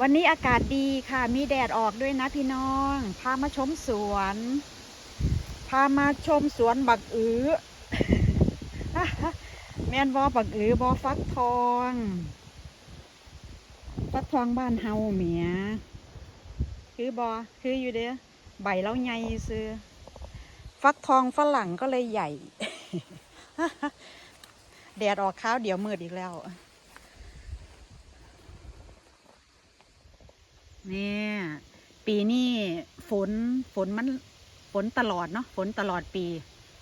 วันนี้อากาศดีค่ะ มีแดดออกด้วยนะพี่น้อง พามาชมสวน พามาชมสวนบักอือแม่นบอบักอือบอฟักทอง ฟักทองบ้านเฮาเหมีย คือบอคืออยู่เด้อใบแล้วใหญ่ซื้อ ฟักทองฝรั่งก็เลยใหญ่ แดดออกข้าวเดี๋ยวมืดอีกแล้ว เนี่ย ปีนี้ฝนฝนมันฝนตลอดเนาะฝนตลอดปี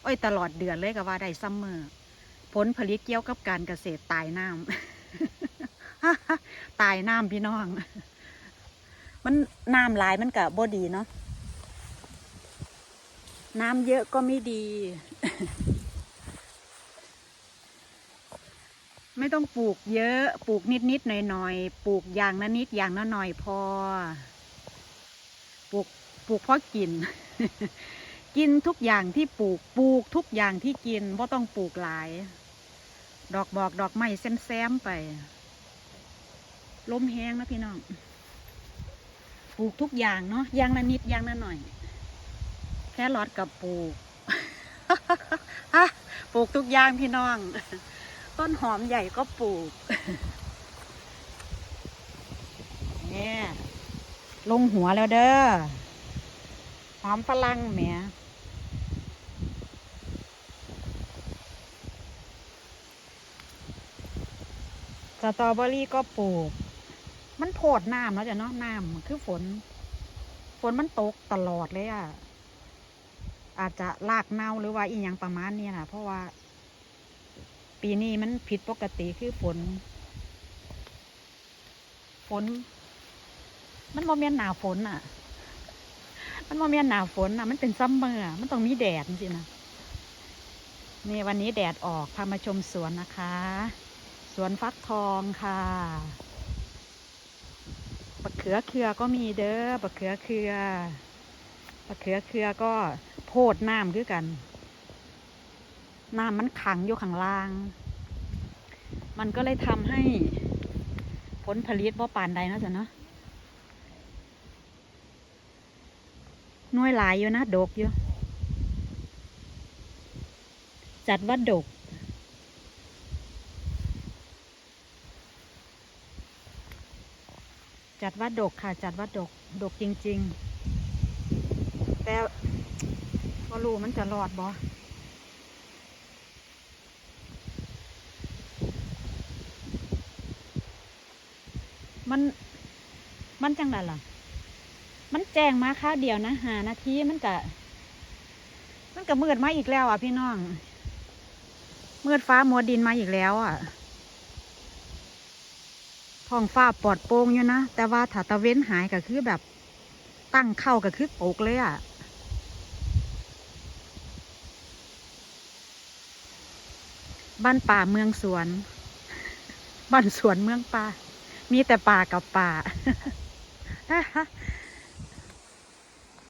อ้อยตลอดเดือนเลยก็ว่าได้ซัมเมอร์ผลผลิตเกี่ยวกับการเกษตรตายน้ำตายน้ำพี่น้อง มันน้ำลายมันกับบดีเนาะน้ำเยอะก็ไม่ดี ไม่ต้องปลูกเยอะปลูกนิดนิดหน่อยหน่อยปลูกอย่างละนิดอย่างละหน่อยพอ ปลูกปลูกเพราะกิน กินทุกอย่างที่ปลูกปลูกทุกอย่างที่กินเพราะต้องปลูกหลาย ดอกบอกดอกไม้แซมๆไปลมแห้งนะพี่น้องปลูกทุกอย่างเนาะอย่างละนิดอย่างละหน่อย แค่รอดกับปลูกปลูกทุกอย่างพี่น้อง ต้นหอมใหญ่ก็ปลูก เนี่ยลงหัวแล้วเด้อ หอมฝรั่งแหมสตรอเบอรี่ก็ปลูก มันโพดน้ำแล้วจ้ะเนาะน้ำคือฝน ฝนมันตกตลอดเลยอะ อาจจะลากเน่าหรือว่าอีหยังประมาณนี้นะเพราะว่า ปีนี้มันผิดปกติคือฝน ฝน มันโมเมนหนาฝนอะ มันโมเมนหนาฝนอะ มันเป็นซัมเมอร์อมันต้องมีแดดจริงๆนะนี่วันนี้แดดออกพามาชมสวนนะคะ สวนฟักทองค่ะบะเขือเคือก็มีเด้อบะเขือเคือบะเขือเคือก็โพดน้ำคือกัน น้ำมันขังอยู่ข้างล่าง มันก็เลยทำให้ผลผลิตบ่ปานใดนะจ๊ะเนาะน้อยหลายอยู่นะ ดกอยู่ จัดว่าดก จัดว่าดกค่ะ จัดว่าดก ดกจริง ๆ แต่ก็รู้มันจะรอดบ่ มัน มันจังไรล่ะ มันแจ้งมาข้าวเดียวนะหานาทีมันกะ มันกะมืดมาอีกแล้วอะพี่น้องมืดฟ้ามัวดินมาอีกแล้วอะท้องฟ้าปลอดโปร่งอยู่นะ แต่ว่าถ้าตะเว้นหายก็คือแบบ ตั้งเข้าก็คือตกเลยอะบ้านป่าเมืองสวน บ้านสวนเมืองป่า มีแต่ป่ากับป่า